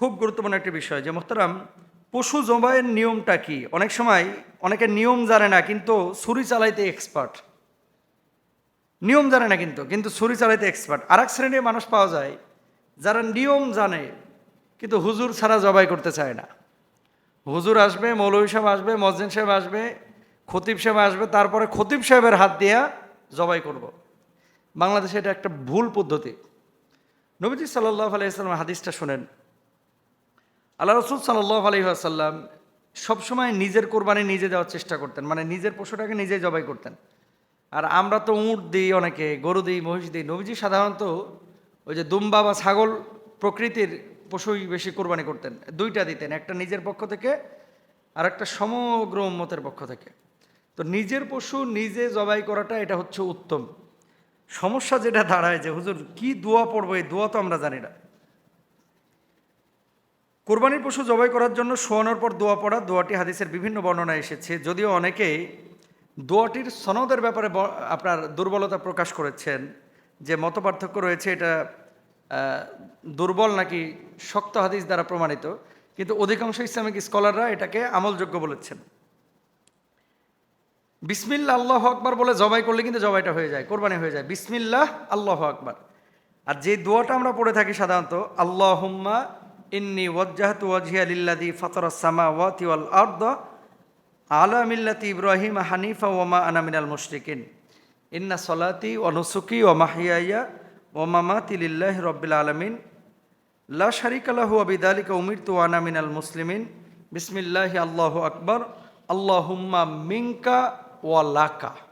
খুব গুরুত্বপূর্ণ একটি বিষয় যে, মোহতারাম, পশু জবাইয়ের নিয়মটা কি? অনেক সময় অনেকে নিয়ম জানে না, কিন্তু ছুরি চালাইতে এক্সপার্ট নিয়ম জানে না কিন্তু কিন্তু ছুরি চালাইতে এক্সপার্ট আর এক শ্রেণির মানুষ পাওয়া যায়, যারা নিয়ম জানে, কিন্তু হুজুর ছাড়া জবাই করতে চায় না। হুজুর আসবে, মৌলভী সাহেব আসবে, মসজিদ সাহেব আসবে, খতিব সাহেব আসবে, তারপরে খতিব সাহেবের হাত দিয়া জবাই করব। বাংলাদেশে এটা একটা ভুল পদ্ধতি। নবীজি সাল্লাহ আলাইসাল্লাম হাদিসটা শোনেন। আল্লাহ রসুল সাল্লাহ আলহিহাসাল্লাম সবসময় নিজের কোরবানি নিজে দেওয়ার চেষ্টা করতেন মানে নিজের পশুটাকে নিজে জবাই করতেন। আর আমরা তো উঁট দিই অনেকে, গরু দিই, মহিষ দিই, নবীজি সাধারণত ওই যে দুম্বা বা ছাগল প্রকৃতির পশুই বেশি কোরবানি করতেন, দুইটা দিতেন, একটা নিজের পক্ষ থেকে আর একটা সমগ্র উম্মতের পক্ষ থেকে। তো নিজের পশু নিজে জবাই করাটা এটা হচ্ছে উত্তম। সমস্যা যেটা দাঁড়ায় যে, হুজুর, কি দোয়া পড়ব? এই দোয়া তো আমরা জানি না। কোরবানির পশু জবাই করার জন্য শোয়ানোর পর দোয়া পড়া, দোয়াটি হাদিসের বিভিন্ন বর্ণনা এসেছে। যদিও অনেকে দোয়াটির সনদের ব্যাপারে আপনার দুর্বলতা প্রকাশ করেছেন, যে মতপার্থক্য রয়েছে এটা দুর্বল নাকি শক্ত হাদিস দ্বারা প্রমাণিত, কিন্তু অধিকাংশ ইসলামিক স্কলাররা এটাকে আমলযোগ্য বলেছেন। বিসমিল্লা আল্লাহ আকবার বলে জবাই করলে কিন্তু জবাইটা হয়ে যায়, কোরবানি হয়ে যায়। বিসমিল্লাহ, আল্লাহ আকবার। আর যে দোয়াটা আমরা পড়ে থাকি সাধারণত আল্লাহ হুম্মা إني وجهت وجهي للذي فطر السماوات والأرض على ملة إبراهيم حنيفا وما أنا من المشركين. إن صلاتي ونسكي ومحياي ومماتي لله رب العالمين. لا شريك له وبذلك أمرت وأنا من المسلمين. بسم الله الله أكبر. اللهم منك ولك.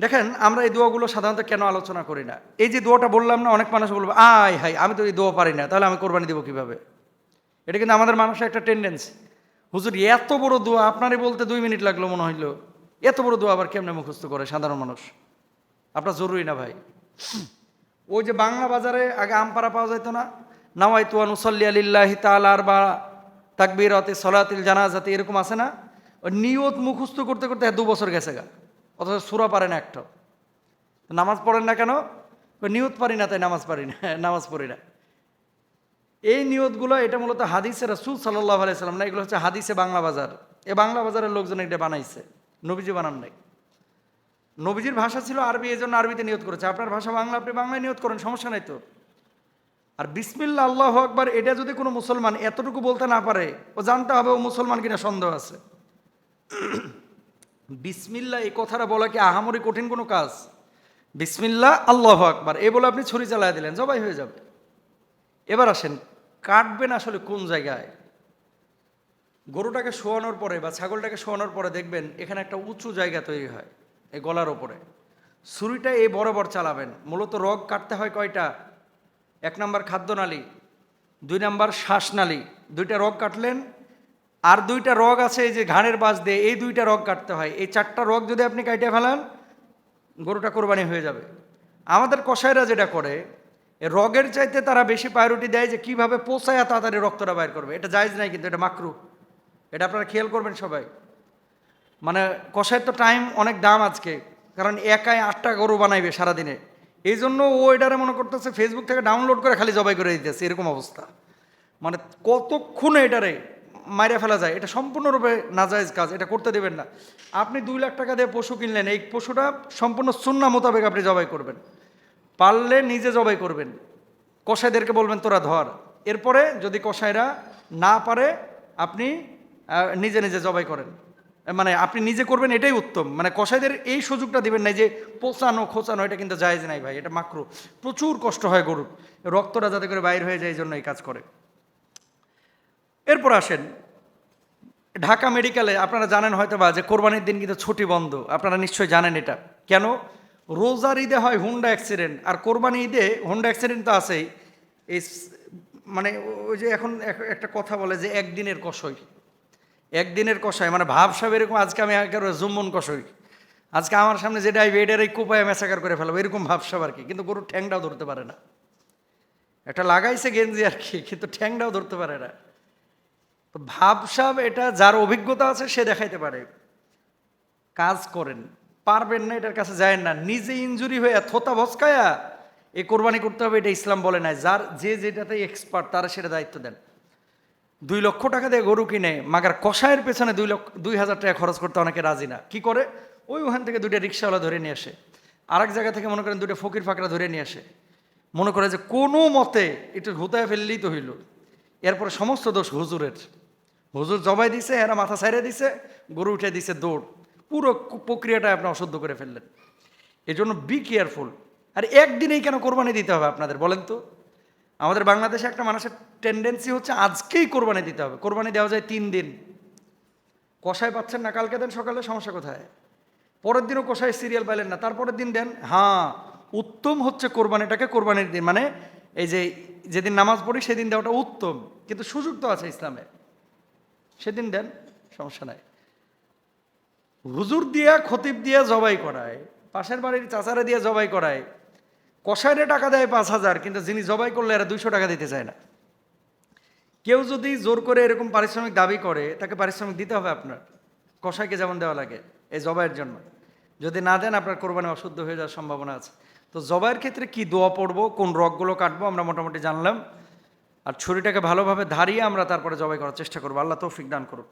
দেখেন, আমরা এই দোয়াগুলো সাধারণত কেন আলোচনা করি না? এই যে দোয়াটা বললাম না, অনেক মানুষ বলবে, আয় হাই আমি তো এই দোয়া পারি না, তাহলে আমি কোরবানি দেবো কীভাবে? এটা কিন্তু আমাদের মানুষের একটা টেন্ডেন্সি হুজুর, এত বড় দোয়া, আপনারই বলতে দুই মিনিট লাগল মনে হইল। এত বড় দোয়া আবার কেমনে মুখস্থ করে সাধারণ মানুষ? আপনার জরুরি না ভাই। ওই যে বাংলা বাজারে আগে আমপাড়া পাওয়া যেত না নাওয়াই তুয়ান উসল্লি আলিল্লাহি তালার বা তাকবির অতে সলাতিল জানাজাতে, এরকম আছে না? নিয়ত মুখস্থ করতে করতে দু বছর গেছে গা। অথচ সুরা পারে না একটা নামাজ পড়েন না কেন? নিয়ত পারি না তাই নামাজ পারি না, নামাজ পড়ি না। এই নিয়তগুলো, এটা মূলত হাদিসে রসুল সাল্লাহ আলাইসাল্লাম না, এগুলো হচ্ছে হাদিসে বাংলা বাজার। এ বাংলা বাজারের লোকজন এটা বানাইছে। নবীজি বানান নাই। নবীজির ভাষা ছিল আরবি এই জন্য আরবিতে নিয়ত করেছে। আপনার ভাষা বাংলা, আপনি বাংলায় নিয়ত করেন, সমস্যা নাই তো। আর বিসমিল্লা আল্লাহ আকবার, এটা যদি কোনো মুসলমান এতটুকু বলতে না পারে, ও জানতে হবে ও মুসলমান কিনা সন্দেহ আছে। বিসমিল্লা এই কথাটা বলা কি আহামরি কঠিন কোনো কাজ? বিসমিল্লা আল্লাহ আকবার। এ বলে আপনি ছুরি চালায় দিলেন, জবাই হয়ে যাবে। এবার আসেন, কাটবেন আসলে কোন জায়গায়? গরুটাকে শোয়ানোর পরে বা ছাগলটাকে শোয়ানোর পরে দেখবেন এখানে একটা উঁচু জায়গা তৈরি হয়, এই গলার ওপরে। ছুরিটা এই বরাবর চালাবেন। মূলত রগ কাটতে হয় কয়টা? এক নাম্বার খাদ্যনালী, দুই নাম্বার শ্বাসনালী, দুইটা রগ কাটলেন আর দুইটা রগ আছে, এই যে ঘাড়ের বাস দিয়ে এই দুইটা রগ কাটতে হয়। এই চারটা রগ যদি আপনি কাইটে ফেলান, গরুটা কোরবানি হয়ে যাবে। আমাদের কসাইরা যেটা করে রগের চাইতে তারা বেশি প্রায়োরিটি দেয় যে কীভাবে পোষায়া তাড়াতাড়ি রক্তটা বাইর করবে। এটা জায়জ নাই কিন্তু এটা মাকরু। এটা আপনারা খেয়াল করবেন সবাই। মানে কষাইয়ের তো টাইম অনেক দাম আজকে, কারণ একাই আটটা গরু বানাইবে সারাদিনে। এই জন্য ও এটারে মনে করতেছে ফেসবুক থেকে ডাউনলোড করে খালি জবাই করে দিতেছে, এরকম অবস্থা। মানে কতক্ষণে এটারে মাইরে ফেলা যায়। এটা সম্পূর্ণরূপে নাজায়েজ কাজ, এটা করতে দেবেন না। আপনি দুই লাখ টাকা দিয়ে পশু কিনলেন, এই পশুটা সম্পূর্ণ সুন্না মোতাবেক আপনি জবাই করবেন। পারলে নিজে জবাই করবেন। কসাইদেরকে বলবেন, তোরা ধর। এরপরে যদি কসাইরা না পারে, আপনি নিজে নিজে জবাই করেন। মানে আপনি নিজে করবেন, এটাই উত্তম। মানে কসাইদের এই সুযোগটা দিবেন না যে, পোচানো, খোঁচানো, এটা কিন্তু জায়েজ নাই ভাই, এটা মাকরু। প্রচুর কষ্ট হয় গরুর। রক্তটা যাতে করে বাইর হয়ে যায়, এই জন্য এই কাজ করে। এরপর আসেন। ঢাকা মেডিকেলে আপনারা জানেন হয়তো বা যে কোরবানির দিন কিন্তু ছুটি বন্ধ। আপনারা নিশ্চয়ই জানেন এটা। কেন? রোজার ঈদে হয় হুন্ডা অ্যাক্সিডেন্ট। আর কোরবানি ঈদে হুন্ডা অ্যাক্সিডেন্ট তো আছেই। এই মানে ওই যে এখন একটা কথা বলে যে একদিনের কষই। একদিনের কষাই। মানে ভাবসাব এরকম, আজকে আমি একেবারে জুম্মন কষই। আজকে আমার সামনে যেটা আইবে এটার এই কোপায় মেসাকার করে ফেলব, এরকম ভাবসাব আর কি। কিন্তু গরুর ঠ্যাংটাও ধরতে পারে না। একটা লাগাইছে গেঞ্জি আর কি, কিন্তু ঠ্যাংটাও ধরতে পারে না। ভাবসাব এটা যার অভিজ্ঞতা আছে সে দেখাইতে পারে। কাজ করেন, পারবেন না এটার কাছে যায় না। নিজে ইনজুরি হয়ে থোতা ভস্কায়া এ কোরবানি করতে হবে, এটা ইসলাম বলে নাই। যার যে যেটাতে এক্সপার্ট তারা সেটা দায়িত্ব দেন। দুই লক্ষ টাকা দিয়ে গরু কিনে, মাগার কষায়ের পেছনে দুই লক্ষ, দুই হাজার টাকা খরচ করতে অনেকে রাজি না। কি করে? ওই ওখান থেকে দুইটা রিক্সাওয়ালা ধরে নিয়ে আসে। আর এক জায়গা থেকে মনে করেন দুইটা ফকির ফাকরা ধরে নিয়ে আসে। মনে করে যে কোনো মতে একটু হুতায় ফেললেই তো হইল। এরপরে সমস্ত দোষ হুজুরের। হুজুর জবাই দিছে, এরা মাথা সাইরে দিছে, গরু উঠে দিছে দৌড়। পুরো প্রক্রিয়াটা আপনি অশুদ্ধ করে ফেললেন। এই জন্য বি কেয়ারফুল আর একদিনেই কেন কোরবানি দিতে হবে আপনাদের বলেন তো? আমাদের বাংলাদেশে একটা মানুষের টেন্ডেন্সি হচ্ছে আজকেই কোরবানি দিতে হবে। কোরবানি দেওয়া যায় তিন দিন। কষায় পাচ্ছেন না, কালকে দেন, সকালে, সমস্যা কোথায়? পরের দিনও কষায় সিরিয়াল পাইলেন না, তারপরের দিন দেন হ্যাঁ উত্তম হচ্ছে কোরবানিটাকে কোরবানির দিন। মানে এই যে, যেদিন নামাজ পড়ি, সেদিন দেওয়াটা উত্তম। কিন্তু সুযোগ তো আছে ইসলামে সেদিন দেন, সমস্যা নাই। হুজুর দিয়া, খতিব দিয়া জবাই করায়, পাশের বাড়ির চাচারা দিয়ে জবাই করায় কষাইরে টাকা দেয় পাঁচ হাজার, কিন্তু যিনি জবাই করলে এরা দুইশো টাকা দিতে চায় না। কেউ যদি জোর করে এরকম পারিশ্রমিক দাবি করে, তাকে পারিশ্রমিক দিতে হবে আপনার। কষাইকে যেমন দেওয়া লাগে, এই জবাইয়ের জন্য। যদি না দেন, আপনার কোরবানি অশুদ্ধ হয়ে যাওয়ার সম্ভাবনা আছে। তো জবাইয়ের ক্ষেত্রে কি দোয়া পড়ব, কোন রগগুলো কাটবো, আমরা মোটামুটি জানলাম। আর ছুরিটাকে ভালোভাবে ধারিয়ে আমরা তারপরে জবাই করার চেষ্টা করব। আল্লাহ তৌফিক দান করুন